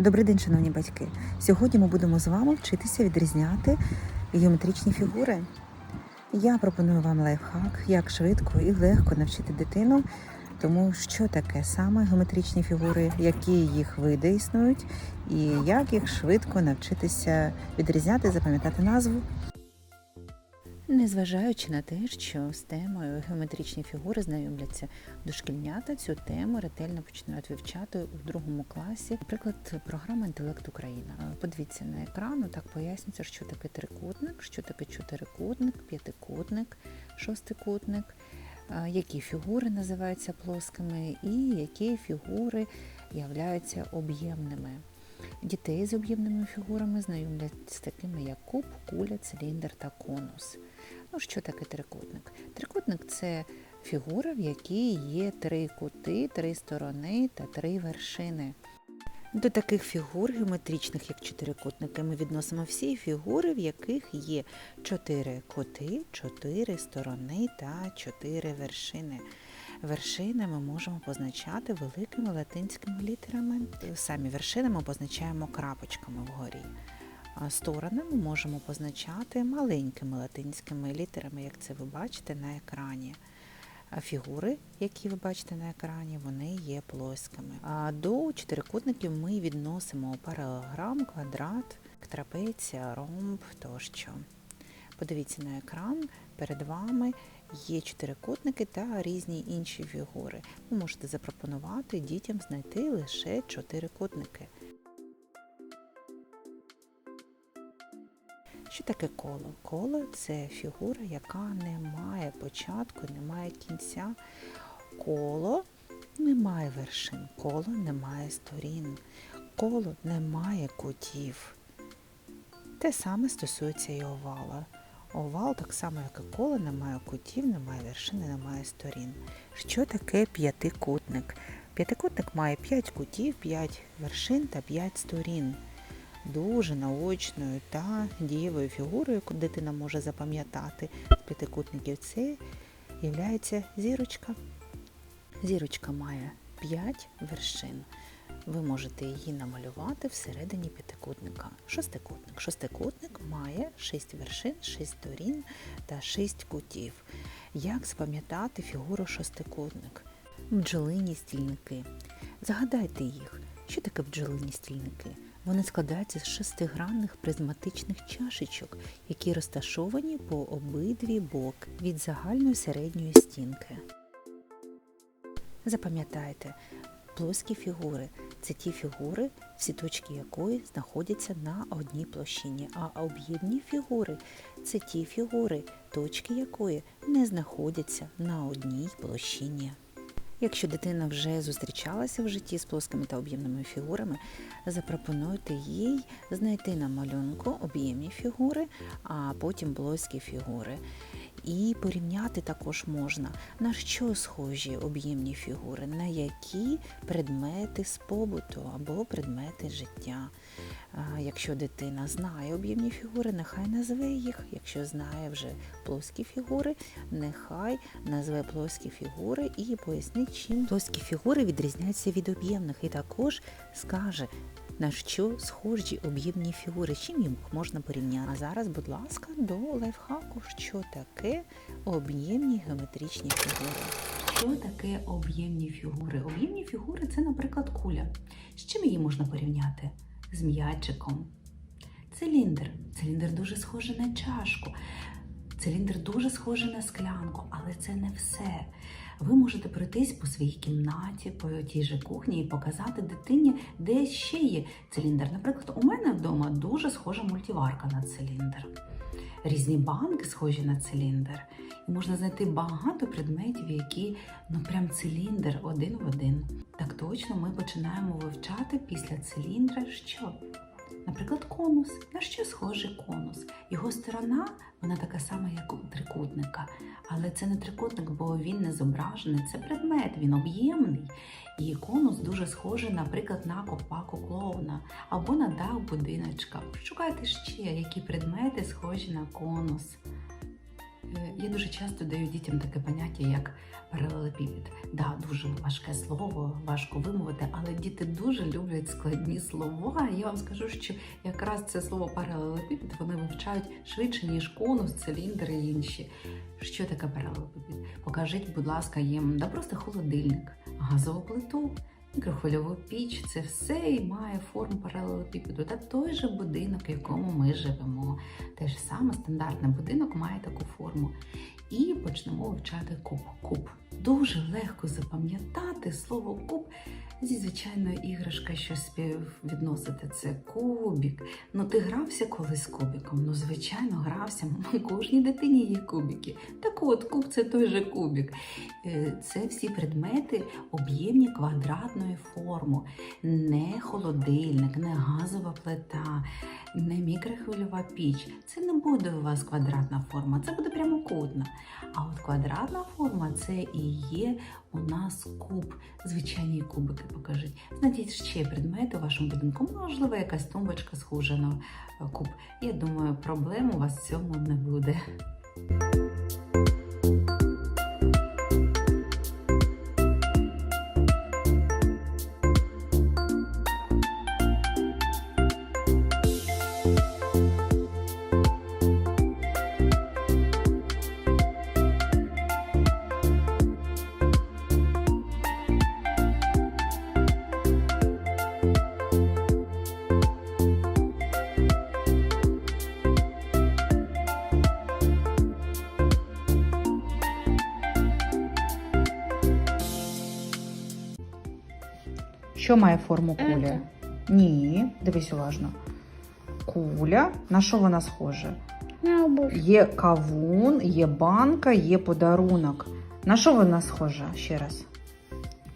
Добрий день, шановні батьки. Сьогодні ми будемо з вами вчитися відрізняти геометричні фігури. Я пропоную вам лайфхак, як швидко і легко навчити дитину, тому що таке саме геометричні фігури, які їх види існують, і як їх швидко навчитися відрізняти, запам'ятати назву. Незважаючи на те, що з темою геометричні фігури знайомляться дошкільнята, цю тему ретельно починають вивчати у другому класі. Наприклад, програма Інтелект Україна. Подивіться на екран, так пояснюється, що таке трикутник, що таке чотирикутник, п'ятикутник, шостикутник, які фігури називаються плоскими, і які фігури являються об'ємними. Дітей з об'ємними фігурами знайомлять з такими, як куб, куля, циліндр та конус. Ну, що таке трикутник? Трикутник це фігура, в якій є три кути, три сторони та три вершини. До таких фігур геометричних, як чотирикутники, ми відносимо всі фігури, в яких є чотири кути, чотири сторони та чотири вершини. Вершини ми можемо позначати великими латинськими літерами. Самі вершини ми позначаємо крапочками вгорі. Сторони ми можемо позначати маленькими латинськими літерами, як це ви бачите на екрані. Фігури, які ви бачите на екрані, вони є плоскими. А до чотирикутників ми відносимо паралелограм, квадрат, трапеція, ромб тощо. Подивіться на екран, перед вами є чотирикутники та різні інші фігури. Ви можете запропонувати дітям знайти лише чотирикутники. Що таке коло? Коло це фігура, яка не має початку, не має кінця. Коло не має вершин, коло не має сторін, коло не має кутів. Те саме стосується і овала. Овал, так само, як і коло, не має кутів, не має вершини, не має сторін. Що таке п'ятикутник? П'ятикутник має 5 кутів, 5 вершин та 5 сторін. Дуже наочною та дієвою фігурою, яку дитина може запам'ятати з п'ятикутників, це є зірочка. Зірочка має 5 вершин. Ви можете її намалювати всередині п'ятикутника. Шостикутник. Шостикутник має 6 вершин, 6 сторін та 6 кутів. Як запам'ятати фігуру шостикутник? Бджолині стільники. Загадайте їх. Що таке бджолині стільники? Вони складаються з шестигранних призматичних чашечок, які розташовані по обидві бок від загальної середньої стінки. Запам'ятайте, плоскі фігури це ті фігури, всі точки якої знаходяться на одній площині, а об'ємні фігури це ті фігури, точки якої не знаходяться на одній площині. Якщо дитина вже зустрічалася в житті з плоскими та об'ємними фігурами, запропонуйте їй знайти на малюнку об'ємні фігури, а потім плоскі фігури. І порівняти також можна, на що схожі об'ємні фігури, на які предмети з побуту або предмети життя. Якщо дитина знає об'ємні фігури, нехай назве їх. Якщо знає вже плоскі фігури, нехай назве плоскі фігури і пояснить, чим плоскі фігури відрізняються від об'ємних, і також скаже, на що схожі об'ємні фігури, чим їх можна порівняти. А зараз, будь ласка, до лайфхаку, що таке об'ємні геометричні фігури. Що таке об'ємні фігури? Об'ємні фігури це, наприклад, куля. З чим її можна порівняти? З м'ячиком. Циліндр. Циліндр дуже схожий на чашку. Циліндр дуже схожий на склянку, але це не все. Ви можете пройтись по своїй кімнаті, по тій же кухні і показати дитині, де ще є циліндр. Наприклад, у мене вдома дуже схожа мультиварка на циліндр. Різні банки схожі на циліндр. І можна знайти багато предметів, які ну прям циліндр один в один. Так точно ми починаємо вивчати після циліндра що? Наприклад, конус. На що схожий конус? Сторона вона така сама, як у трикутника. Але це не трикутник, бо він не зображений. Це предмет, він об'ємний. І конус дуже схожий, наприклад, на копаку клоуна або на дах будиночка. Шукайте ще, які предмети схожі на конус. Е, Я дуже часто даю дітям таке поняття, як паралелепіпід. Да, дуже важке слово, важко вимовити, але діти дуже люблять складні слова. Я вам скажу, що якраз це слово паралелепіпід вони вивчають швидше, ніж конус, циліндр і інші. Що таке паралелепіпід? Покажіть, будь ласка, їм да просто холодильник, газову плиту. Мікрохвильову піч це все і має форму паралелепіпеду. Та той же будинок, в якому ми живемо. Те ж саме стандартний будинок має таку форму. І почнемо вивчати куб. Куб. Дуже легко запам'ятати слово куб зі звичайної іграшки, що співвідносити. Це кубік. Ну ти грався колись кубіком? Ну, звичайно, грався. Кожній дитині є кубики. Так от, куб це той же кубік. Е, Це всі предмети об'ємні квадратної форми. Не холодильник, не газова плита, не мікрохвильова піч. Це не буде у вас квадратна форма, це буде прямокутна. А от квадратна форма це і є у нас куб. Звичайні кубики покажіть. Знайдіть ще предмети у вашому будинку. Можливо, якась тумбочка схожа на е, куб. Я думаю, проблем у вас в цьому не буде. Що має форму кулі? Ні, дивись уважно. Куля. На що вона схожа? На обувь. Є кавун, є банка, є подарунок. На що вона схожа? Ще раз.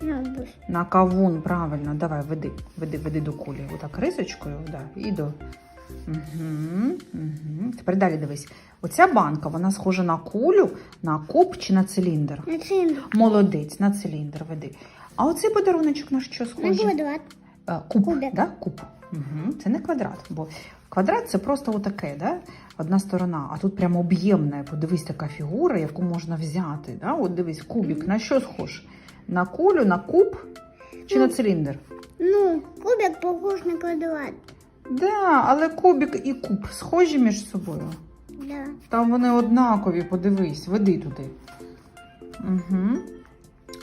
На обувь. На кавун, правильно. Давай, веди, веди, веди до кулі. Отак рисочкою, да, і до. Угу, угу. Тепер далі дивись. Оця банка, вона схожа на кулю, на куб чи на циліндр. На циліндр. Молодець, на циліндр веди. А оцей подаруночок на що На схожий? квадрат. Е, Куб, Кубик. да? Куб. Угу. Це не квадрат, бо квадрат це просто отаке, да? одна сторона, а тут прямо об'ємна. Подивись, така фігура, яку можна взяти. Да? От дивись, кубик. На що схож? На кулю, на куб чи на циліндр? Ну, кубик похож на квадрат. Да, але кубик і куб схожі між собою. Да. Там вони однакові, подивись, веди туди. Угу.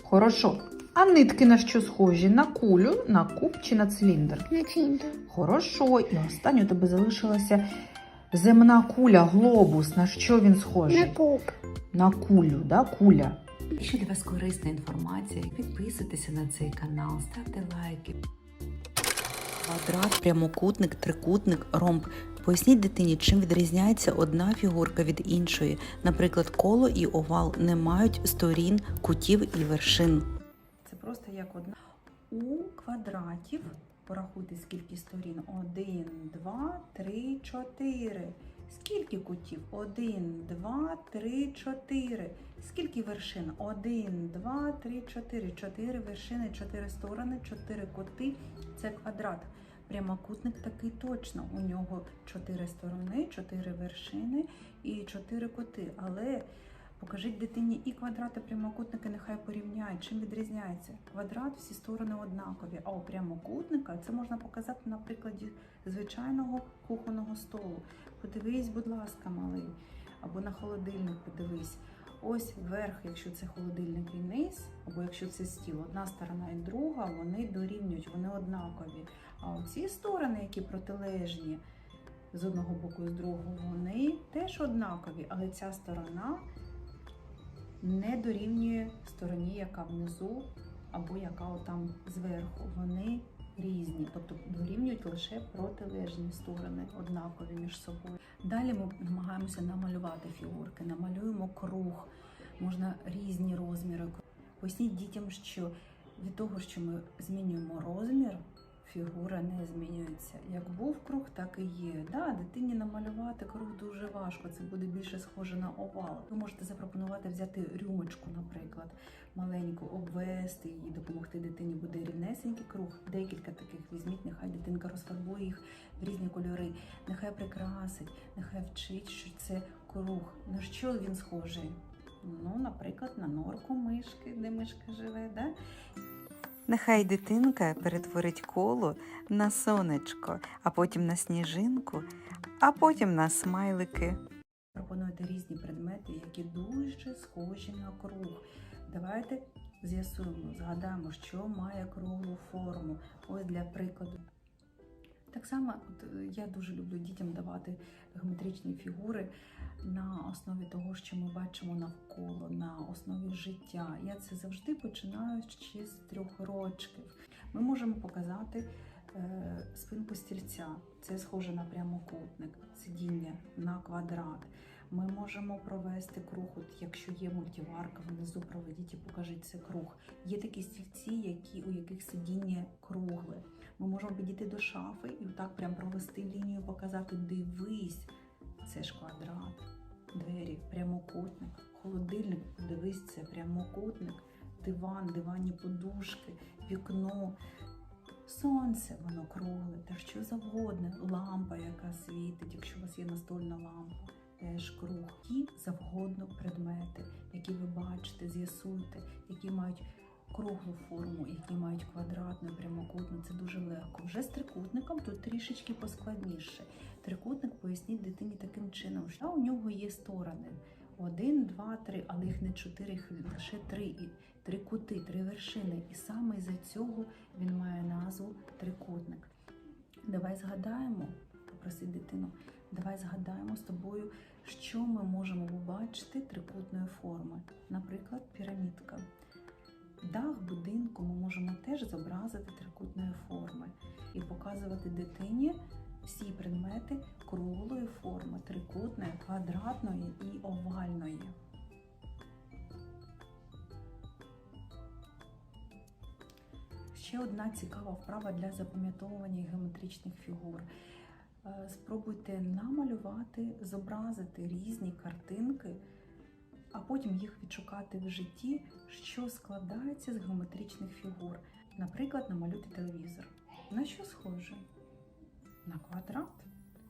Хорошо. А нитки на що схожі? На кулю, на куб чи на циліндр? На циліндр. Хорошо. І останнє у тебе залишилася земна куля, глобус. На що він схожий? На куб. На кулю, да? куля. Якщо для вас корисна інформація, підписуйтеся на цей канал, ставте лайки. Квадрат, прямокутник, трикутник, ромб. Поясніть дитині, чим відрізняється одна фігурка від іншої. Наприклад, коло і овал не мають сторін, кутів і вершин. Просто як одна. У квадратів порахуйте, скільки сторін. Один, два, три, чотири. Скільки кутів? Один, два, три, чотири. Скільки вершин? Один, два, три, чотири. Чотири вершини, чотири сторони, чотири кути. Це квадрат. Прямокутник такий точно. У нього чотири сторони, чотири вершини і чотири кути. Але покажіть дитині і квадрат, і прямокутники, нехай порівняють. Чим відрізняється? Квадрат всі сторони однакові, а у прямокутника це можна показати на прикладі звичайного кухонного столу. Подивись, будь ласка, малий, або на холодильник подивись. Ось верх, якщо це холодильник і низ, або якщо це стіл, одна сторона і друга, вони дорівнюють, вони однакові. А оці сторони, які протилежні з одного боку і з другого, вони теж однакові, але ця сторона не дорівнює стороні, яка внизу, або яка отам зверху. Вони різні, тобто дорівнюють лише протилежні сторони, однакові між собою. Далі ми намагаємося намалювати фігурки, намалюємо круг, можна різні розміри. Поясніть дітям, що від того, що ми змінюємо розмір, фігура не змінюється. Як був круг, так і є. Да, дитині намалювати круг дуже важко. Це буде більше схоже на овал. Ви можете запропонувати взяти рюмочку, наприклад, маленьку, обвести її, допомогти дитині буде рівнесенько малесенький круг, декілька таких візьміть, нехай дитинка розфарбує їх в різні кольори, нехай прикрасить, нехай вчить, що це круг. На що він схожий? Ну, наприклад, на норку мишки, де мишка живе, да? Нехай дитинка перетворить коло на сонечко, а потім на сніжинку, а потім на смайлики. Пропонуйте різні предмети, які дуже схожі на круг. Давайте з'ясуємо, згадаємо, що має круглу форму. Ось для прикладу. Так само я дуже люблю дітям давати геометричні фігури на основі того, що ми бачимо навколо, на основі життя. Я це завжди починаю ще з трьох рочків. Ми можемо показати е, спинку стільця. Це схоже на прямокутник, сидіння на квадрат. Ми можемо провести круг, от якщо є мультиварка, внизу проведіть і покажіть це круг. Є такі стільці, які, у яких сидіння кругле. Ми можемо підійти до шафи і так прям провести лінію, показати, дивись, це ж квадрат, двері, прямокутник, холодильник, подивись, це прямокутник, диван, дивані подушки, вікно. Сонце, воно кругле, та що завгодно, лампа, яка світить, якщо у вас є настольна лампа, теж круг. Ті завгодно предмети, які ви бачите, з'ясуйте, які мають круглу форму, які мають квадратну, прямокутну, це дуже легко. Вже з трикутником тут трішечки поскладніше. Трикутник поясніть дитині таким чином, що у нього є сторони. Один, два, три, але їх не чотири, лише три. Три кути, три вершини. І саме із-за цього він має назву трикутник. Давай згадаємо, попросить дитину, давай згадаємо з тобою, що ми можемо побачити трикутної форми. Наприклад, пірамідка. Дах будинку ми можемо теж зобразити трикутної форми і показувати дитині всі предмети круглої форми, трикутної, квадратної і овальної. Ще одна цікава вправа для запам'ятовування геометричних фігур. Е, Спробуйте намалювати, зобразити різні картинки, а потім їх відшукати в житті, що складається з геометричних фігур. Наприклад, намалюйте телевізор. На що схоже? На квадрат.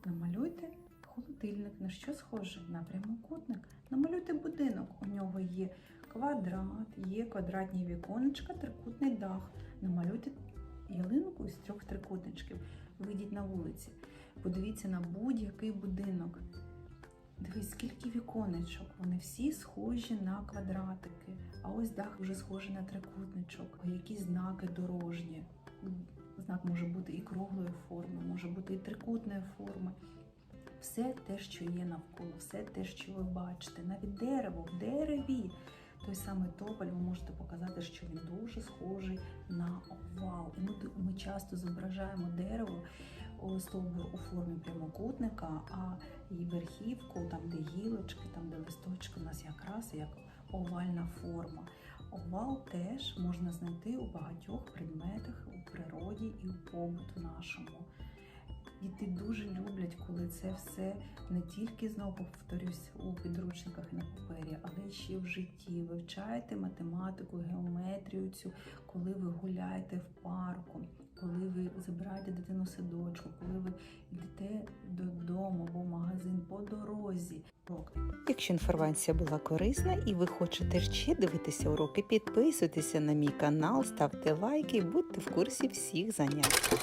Намалюйте холодильник. На що схоже? На прямокутник. Намалюйте будинок. У нього є квадрат, є квадратні віконечка, трикутний дах. Намалюйте ялинку із трьох трикутничків. Вийдіть на вулиці. Подивіться на будь-який будинок. Дивись, скільки віконечок. Вони всі схожі на квадратики. А ось дах вже схожий на трикутничок. Якісь знаки дорожні. Знак може бути і круглої форми, може бути і трикутної форми. Все те, що є навколо, все те, що ви бачите, навіть дерево в дереві. Той самий тополь ви можете показати, що він дуже схожий на овал. І ми, ми часто зображаємо дерево стовбур у формі прямокутника, а і верхівку, там де гілочки, там де листочки, у нас якраз як овальна форма. Овал теж можна знайти у багатьох предметах у природі і у побуту нашому. Діти дуже люблять, коли це все не тільки знову повторюсь у підручниках і на папері, але ще в житті. Вивчаєте математику, геометрію цю, коли ви гуляєте в парку, коли ви забираєте дитину в садочку, коли ви йдете додому або в магазин по дорозі. Якщо інформація була корисна і ви хочете ще дивитися уроки, підписуйтеся на мій канал, ставте лайки і будьте в курсі всіх занять.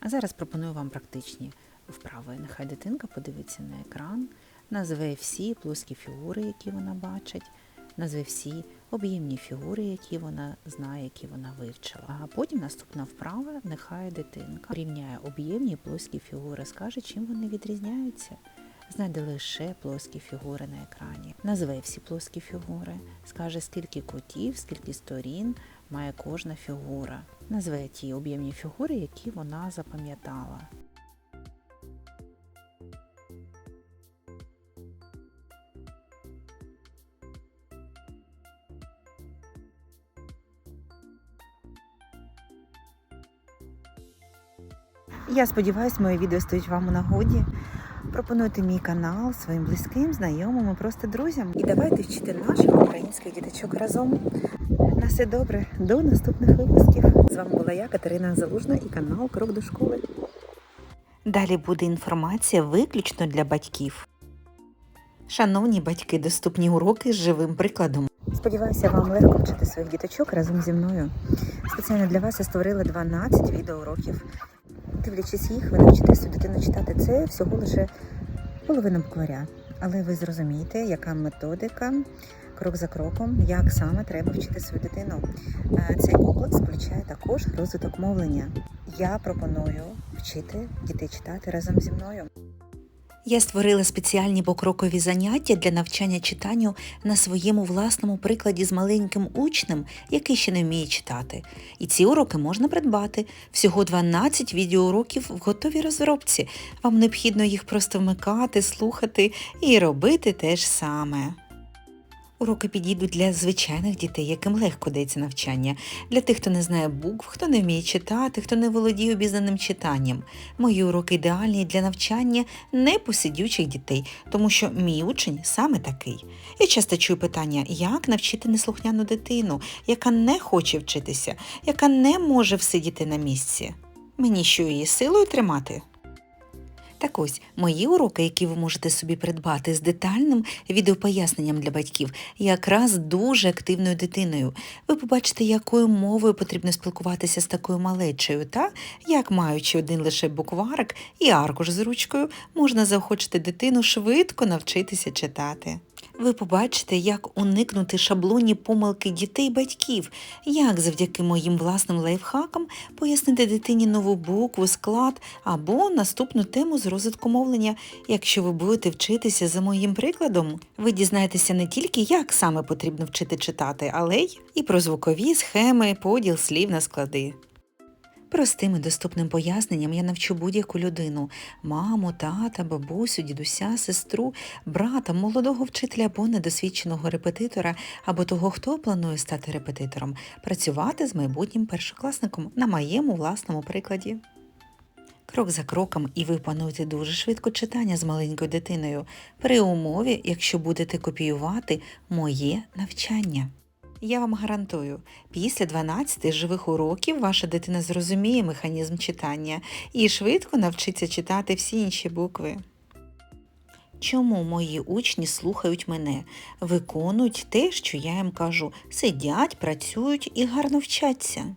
А зараз пропоную вам практичні вправи. Нехай дитинка подивиться на екран, назве всі плоскі фігури, які вона бачить, назве всі об'ємні фігури, які вона знає, які вона вивчила. А потім наступна вправа, нехай дитинка порівняє об'ємні і плоскі фігури, скаже, чим вони відрізняються. Знайде лише плоскі фігури на екрані. Назве всі плоскі фігури, скаже, скільки кутів, скільки сторін має кожна фігура. Назве ті об'ємні фігури, які вона запам'ятала. Я сподіваюся, моє відео стоїть вам у нагоді. Пропонуйте мій канал своїм близьким, знайомим і просто друзям. І давайте вчити наших українських діточок разом. На все добре. До наступних випусків. З вами була я, Катерина Залужна і канал Крок до школи. Далі буде інформація виключно для батьків. Шановні батьки, доступні уроки з живим прикладом. Сподіваюся, вам легко вчити своїх діточок разом зі мною. Спеціально для вас я створила 12 відеоуроків. Дивлячись їх, ви навчите свою дитину читати це всього лише половина букваря. Але ви зрозумієте, яка методика, крок за кроком, як саме треба вчити свою дитину. Е, Цей комплекс включає також розвиток мовлення. Я пропоную вчити дітей читати разом зі мною. Я створила спеціальні покрокові заняття для навчання читанню на своєму власному прикладі з маленьким учнем, який ще не вміє читати. І ці уроки можна придбати. Всього 12 відеоуроків в готовій розробці. Вам необхідно їх просто вмикати, слухати і робити те ж саме. Уроки підійдуть для звичайних дітей, яким легко дається навчання, для тих, хто не знає букв, хто не вміє читати, хто не володіє обізнаним читанням. Мої уроки ідеальні для навчання непосидючих дітей, тому що мій учень саме такий. Я часто чую питання, як навчити неслухняну дитину, яка не хоче вчитися, яка не може всидіти на місці. Мені що її силою тримати? Так ось, мої уроки, які ви можете собі придбати з детальним відеопоясненням для батьків, якраз дуже активною дитиною. Ви побачите, якою мовою потрібно спілкуватися з такою малечею, та як маючи один лише букварик і аркуш з ручкою, можна заохочити дитину швидко навчитися читати. Ви побачите, як уникнути шаблонні помилки дітей і батьків, як завдяки моїм власним лайфхакам пояснити дитині нову букву, склад або наступну тему з розвитку мовлення. Якщо ви будете вчитися за моїм прикладом, ви дізнаєтеся не тільки, як саме потрібно вчити читати, але й і про звукові схеми, поділ слів на склади. Простим і доступним поясненням я навчу будь-яку людину маму, тата, бабусю, дідуся, сестру, брата, молодого вчителя або недосвідченого репетитора, або того, хто планує стати репетитором, працювати з майбутнім першокласником на моєму власному прикладі. Крок за кроком, і ви пануєте дуже швидко читання з маленькою дитиною, при умові, якщо будете копіювати моє навчання. Я вам гарантую, після 12 живих уроків ваша дитина зрозуміє механізм читання і швидко навчиться читати всі інші букви. Чому мої учні слухають мене, виконують те, що я їм кажу, сидять, працюють і гарно вчаться?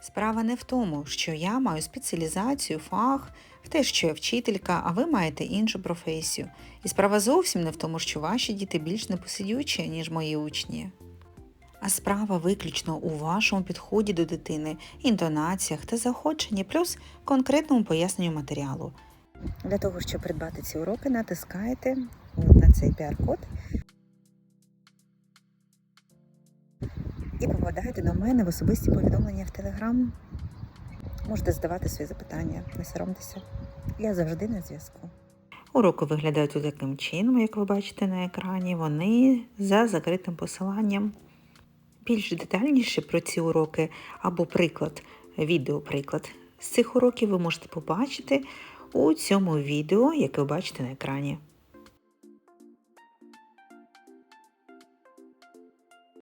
Справа не в тому, що я маю спеціалізацію, фах, в те, що я вчителька, а ви маєте іншу професію. І справа зовсім не в тому, що ваші діти більш непосидючі, ніж мої учні. А справа виключно у вашому підході до дитини, інтонаціях та заохоченні, плюс конкретному поясненню матеріалу. Для того, щоб придбати ці уроки, натискаєте на цей QR-код і попадаєте до мене в особисті повідомлення в Телеграм. Можете задавати свої запитання, не соромтеся. Я завжди на зв'язку. Уроки виглядають таким чином, як ви бачите на екрані. Вони за закритим посиланням. Більш детальніше про ці уроки або приклад, відеоприклад з цих уроків ви можете побачити у цьому відео, яке ви бачите на екрані.